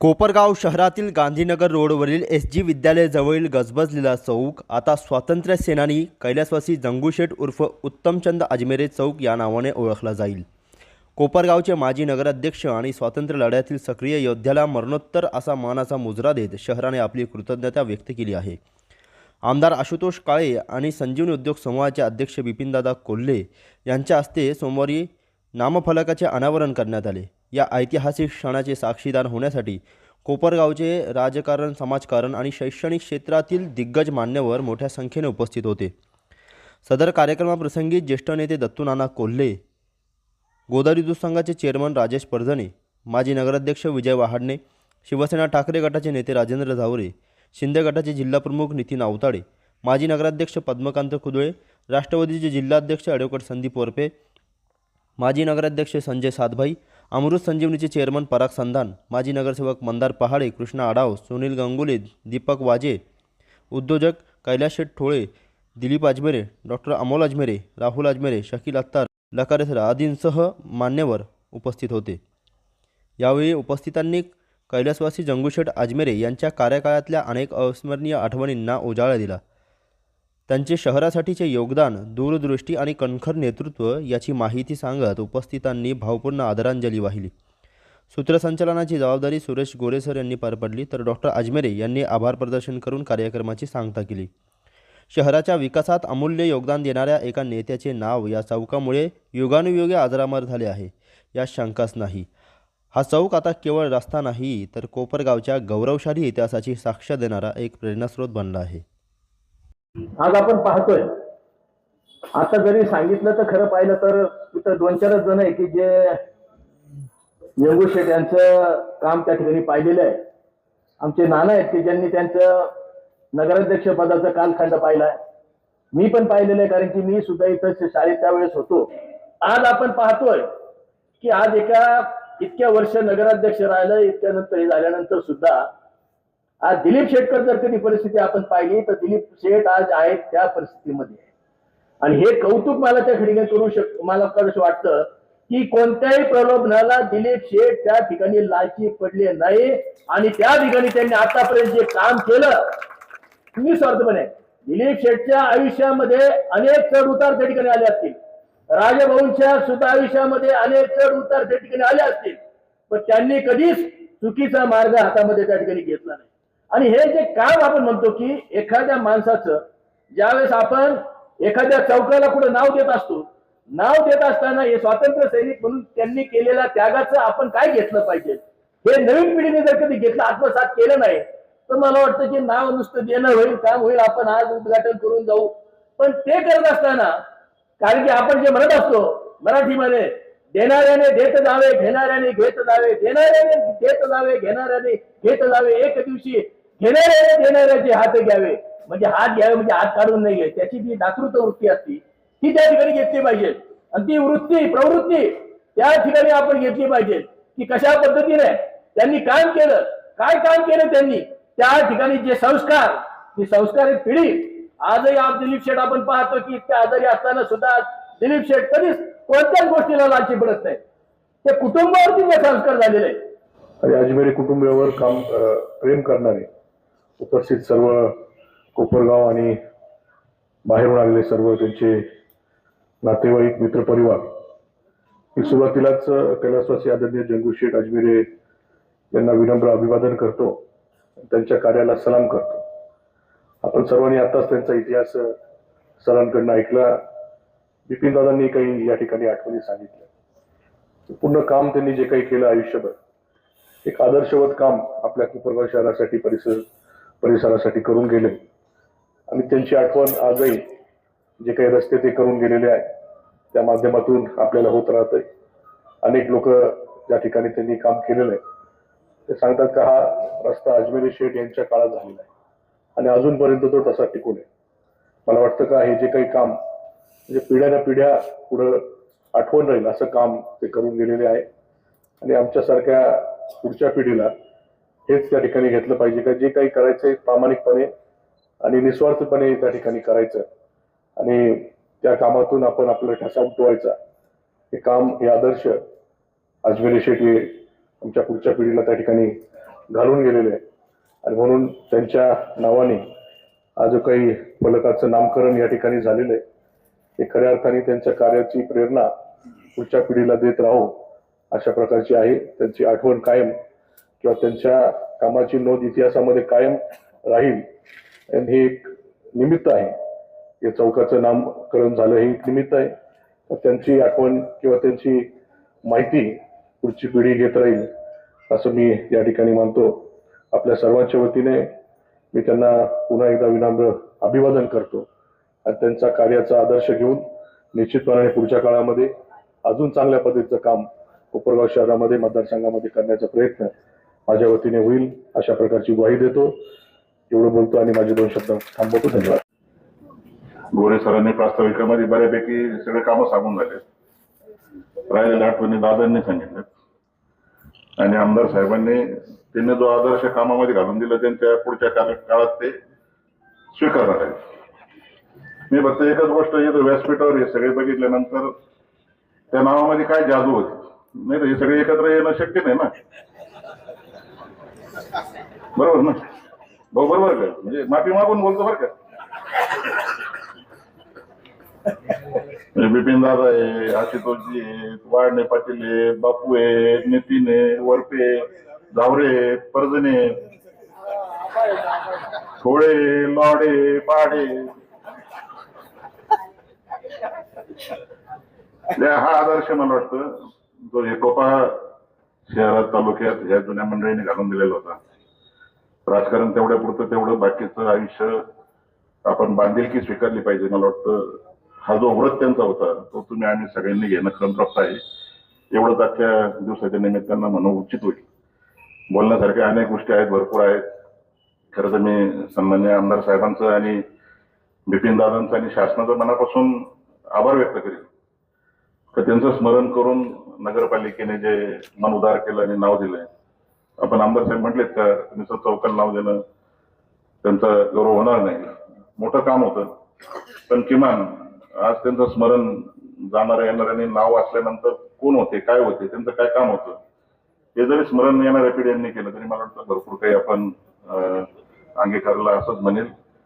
कोपरगाव शहरातील गांधीनगर रोडवरील S G विद्यालयाजवळील गजबजलेला चौक आता स्वातंत्र्य सेनानी कैलासवासी जंगूशेठ उर्फ उत्तमचंद अजमेरे चौक या नावाने ओळखला जाईल. कोपरगावचे माजी नगराध्यक्ष आणि स्वातंत्र्य लढ्यातील सक्रिय योद्ध्याला मरणोत्तर असा मानाचा मुजरा देत शहराने आपली कृतज्ञता व्यक्त केली आहे. आमदार आशुतोष काळे आणि संजीवनी उद्योग समूहाचे अध्यक्ष बिपिनदादा कोल्हे यांच्या हस्ते सोमवारी नामफलकाचे अनावरण करण्यात आले. या ऐतिहासिक क्षणाचे साक्षीदार होण्यासाठी कोपरगावचे राजकारण समाजकारण आणि शैक्षणिक क्षेत्रातील दिग्गज मान्यवर मोठ्या संख्येने उपस्थित होते. सदर कार्यक्रमाप्रसंगी ज्येष्ठ नेते दत्तूनाना कोल्हे गोदावरी दूध संघाचे चेअरमन राजेश परजणे माजी नगराध्यक्ष विजय वहाडणे शिवसेना ठाकरे गटाचे नेते राजेंद्र झावरे शिंदे गटाचे जिल्हाप्रमुख नितीन आवताडे माजी नगराध्यक्ष पद्मकांत कुदळे राष्ट्रवादीचे जिल्हाध्यक्ष ॲडव्होकेट संदीप वरपे माजी नगराध्यक्ष संजय सातभाई अमृत संजीवनीचे चेअरमन पराग संधान माजी नगरसेवक मंदार पहाडे कृष्णा आडाव सुनील गंगुले दीपक वाजे उद्योजक कैलास शेठ ठोळे दिलीप अजमेरे डॉक्टर अमोल अजमेरे राहुल अजमेरे शकील अत्तार लकारेसर आदींसह मान्यवर उपस्थित होते. यावेळी उपस्थितांनी कैलासवासी जंगूशेठ अजमेरे यांच्या कार्यकाळातल्या अनेक अविस्मरणीय आठवणींना उजाळा दिला. त्यांचे शहरासाठीचे योगदान दूरदृष्टी आणि कणखर नेतृत्व याची माहिती सांगत उपस्थितांनी भावपूर्ण आदरांजली वाहिली. सूत्रसंचालनाची जबाबदारी सुरेश गोरेसर यांनी पार पडली तर डॉक्टर अजमेरे यांनी आभार प्रदर्शन करून कार्यक्रमाची सांगता केली. शहराच्या विकासात अमूल्य योगदान देणाऱ्या एका नेत्याचे नाव या चौकामुळे युगानुयुगे आदरामर झाले आहे या शंकाच नाही. हा चौक आता केवळ रस्ता नाही तर कोपरगावच्या गौरवशाली इतिहासाची साक्ष देणारा एक प्रेरणास्रोत बनला आहे. आज आपण पाहतोय. आता जरी सांगितलं तर खरं पाहिलं तर तिथं दोन चारच जण आहे की जे येंगू शेठ यांचं काम त्या ठिकाणी पाहिलेलं आहे. आमचे नाना आहेत की ज्यांनी त्यांचं नगराध्यक्ष पदाचा कालखंड पाहिलाय. मी पण पाहिलेलं आहे कारण की मी सुद्धा इथं शाळेत त्यावेळेस होतो. आज आपण पाहतोय की आज एका इतक्या वर्ष नगराध्यक्ष राहिलं इतक्या नंतर हे झाल्यानंतर सुद्धा आज दिलीप शेटकर जर कधी परिस्थिती आपण पाहिली तर दिलीप शेठ आज आहेत त्या परिस्थितीमध्ये. आणि हे कौतुक मला त्या ठिकाणी करू शक मला कसं वाटतं की कोणत्याही प्रलोभनाला दिलीप शेठ त्या ठिकाणी लाची पडले नाही. आणि त्या ठिकाणी त्यांनी आतापर्यंत जे काम केलं निस्वार्थपणे दिलीप शेठच्या आयुष्यामध्ये अनेक चढ उतार त्या ठिकाणी आले असतील. राजभाऊंच्या सुद्धा आयुष्यामध्ये अनेक चढ उतार त्या ठिकाणी आले असतील. पण त्यांनी कधीच चुकीचा मार्ग हातामध्ये त्या ठिकाणी घेतला नाही. आणि हे जे काम आपण म्हणतो की एखाद्या माणसाचं ज्यावेळेस आपण एखाद्या चौकाला कुठे नाव देत असतो नाव देत असताना हे स्वातंत्र्य सैनिक म्हणून त्यांनी केलेल्या त्यागाचं आपण काय घेतलं पाहिजे? हे नवीन पिढीने जर कधी घेतलं आत्मसात केलं नाही तर मला वाटतं की नाव नुसतं देणं होईल काम होईल आपण आज उद्घाटन करून जाऊ. पण ते करत असताना कारण की आपण जे म्हणत असतो मराठीमध्ये देणाऱ्याने देत जावे घेणाऱ्याने घेत जावे देणाऱ्याने देत जावे घेणाऱ्याने घेत जावे एक दिवशी घेणाऱ्या देणाऱ्याचे हात घ्यावे. म्हणजे हात घ्यावे म्हणजे हात काढून नाही घ्यावे त्याची जी दातृत्व वृत्ती असती ती त्या ठिकाणी घेतली पाहिजे. आणि ती वृत्ती प्रवृत्ती त्या ठिकाणी आपण घेतली पाहिजे. की कशा पद्धतीने त्यांनी काम केलं काय काम केलं त्यांनी? त्या ठिकाणी जे संस्कार ती संस्कार पिढी. आजही आज दिलीप शेठ आपण पाहतो की इतक्या आजारी असताना सुद्धा दिलीप शेठ कधीच कोणत्याच गोष्टीला लालची पडत नाही. ते कुटुंबावरती जे संस्कार झालेले आहेत. अजमेरी कुटुंबावर काम प्रेम करणारे. उपस्थित सर्व कोपरगाव आणि बाहेरून आलेले सर्व त्यांचे नातेवाईक मित्रपरिवार मी सुरुवातीलाच कैलासवासी आदरणीय जंगू शेठ अजमेरे यांना विनम्र अभिवादन करतो त्यांच्या कार्याला सलाम करतो. आपण सर्वांनी आताच त्यांचा इतिहास सरांकडनं ऐकला. बिपिनदादांनी काही या ठिकाणी आठवणी सांगितल्या. पूर्ण काम त्यांनी जे काही केलं आयुष्यभर एक आदर्शवत काम आपल्या कोपरगाव शहरासाठी परिसर परिसरासाठी करून गेले. आणि त्यांची आठवण आजही जे काही रस्ते ते करून गेलेले आहे त्या माध्यमातून आपल्याला होत राहतंय. अनेक लोक ज्या ठिकाणी त्यांनी काम केलेलं आहे ते सांगतात का हा रस्ता अजमेरी शेठ यांच्या काळात झालेला आहे. आणि अजूनपर्यंत तो तसा टिकून आहे. मला वाटतं का हे जे काही काम म्हणजे पिढ्याच्या पिढ्या पुढं आठवण राहील असं काम ते करून गेलेले आहे. आणि आमच्यासारख्या पुढच्या पिढीला हेच त्या ठिकाणी घेतलं पाहिजे का? जे काही करायचंय प्रामाणिकपणे आणि निस्वार्थपणे त्या ठिकाणी करायचं. आणि त्या कामातून आपण आपला ठसा उठवायचा. हे काम हे आदर्श अजमेरी शेट्टी आमच्या पुढच्या पिढीला त्या ठिकाणी घालून गेलेले आहे आणि म्हणून त्यांच्या नावाने आज जो काही फलकाचं नामकरण या ठिकाणी झालेलं आहे. हे खऱ्या अर्थाने त्यांच्या कार्याची प्रेरणा पुढच्या पिढीला देत राहू अशा प्रकारची आहे. त्यांची आठवण कायम किंवा त्यांच्या कामाची नोंद इतिहासामध्ये कायम राहील. आणि हे एक निमित्त आहे. या चौकाचं नामकरण झालं हे एक निमित्त आहे. त्यांची आठवण किंवा त्यांची माहिती पुढची पिढी घेत राहील असं मी या ठिकाणी मानतो. आपल्या सर्वांच्या वतीने मी त्यांना पुन्हा एकदा विनम्र अभिवादन करतो. आणि त्यांचा कार्याचा आदर्श घेऊन निश्चितपणाने पुढच्या काळामध्ये अजून चांगल्या पद्धतीचं काम कोपरगाव शहरामध्ये मतदारसंघामध्ये करण्याचा प्रयत्न माझ्या वतीने होईल अशा प्रकारची ग्वाही देतो. एवढं बोलतो आणि माझे दोन शब्द थांबवतो. धन्यवाद. गोरे सरांनी प्रास्ताविकामध्ये बऱ्यापैकी सगळे कामं सांगून झाले. राहिलेल्या आठवणी दादांनी सांगितलं आणि आमदार साहेबांनी त्यांनी जो आदर्श कामामध्ये घालून दिला त्यांच्या पुढच्या काळात ते स्वीकारणार आहे मी फक्त एकच गोष्ट येतो व्यासपीठावर हे सगळे बघितल्यानंतर त्या नावामध्ये काय जादू होती? नाही तर हे सगळे एकत्र येणं शक्य नाही ना? बरोबर ना? भाऊ बरोबर का? म्हणजे माफी मागून बोलतो बरं का? म्हणजे बिपिन दादा आहे आशुतोषजी आहेत वाळणे पाटील आहेत बापू आहेत नितीन आहे वरपे झावरे आहेत, परजणे थोडे लॉडे पाडे त्या हा आदर्श मला वाटतं. जो एकोपा शहरात तालुक्यात या जुन्या मंडळीने घालून दिलेला होता. राजकारण तेवढ्या पुरतं तेवढं बाकीचं आयुष्य आपण बांधिलकी स्वीकारली पाहिजे. मला वाटतं हा जो व्रत त्यांचा होता तो तुम्ही आम्ही सगळ्यांनी घेणं संतप्त आहे. एवढंच आजच्या दिवसाच्या निमित्तानं म्हणू उचित होईल. बोलण्यासारख्या अनेक गोष्टी आहेत भरपूर आहेत. खरं तर मी सन्मान्य आमदार साहेबांचं आणि बिपिन दादांचं आणि शासनाचं मनापासून आभार व्यक्त करेल तर त्यांचं स्मरण करून नगरपालिकेने जे मन उदार केलं आणि नाव दिलंय. आपण आमदार साहेब म्हटलेत का नुसतं चौकाला नाव देणं त्यांचा गौरव होणार नाही. मोठं काम होतं. पण किमान आज त्यांचं स्मरण जाणाऱ्या येणाऱ्यांनी नाव वाचल्यानंतर कोण होते काय होते त्यांचं काय काम होतं हे जरी स्मरण येणाऱ्या पिढ्यांनी केलं तरी मला वाटतं भरपूर काही आपण अंगीकारला असंच म्हणेल.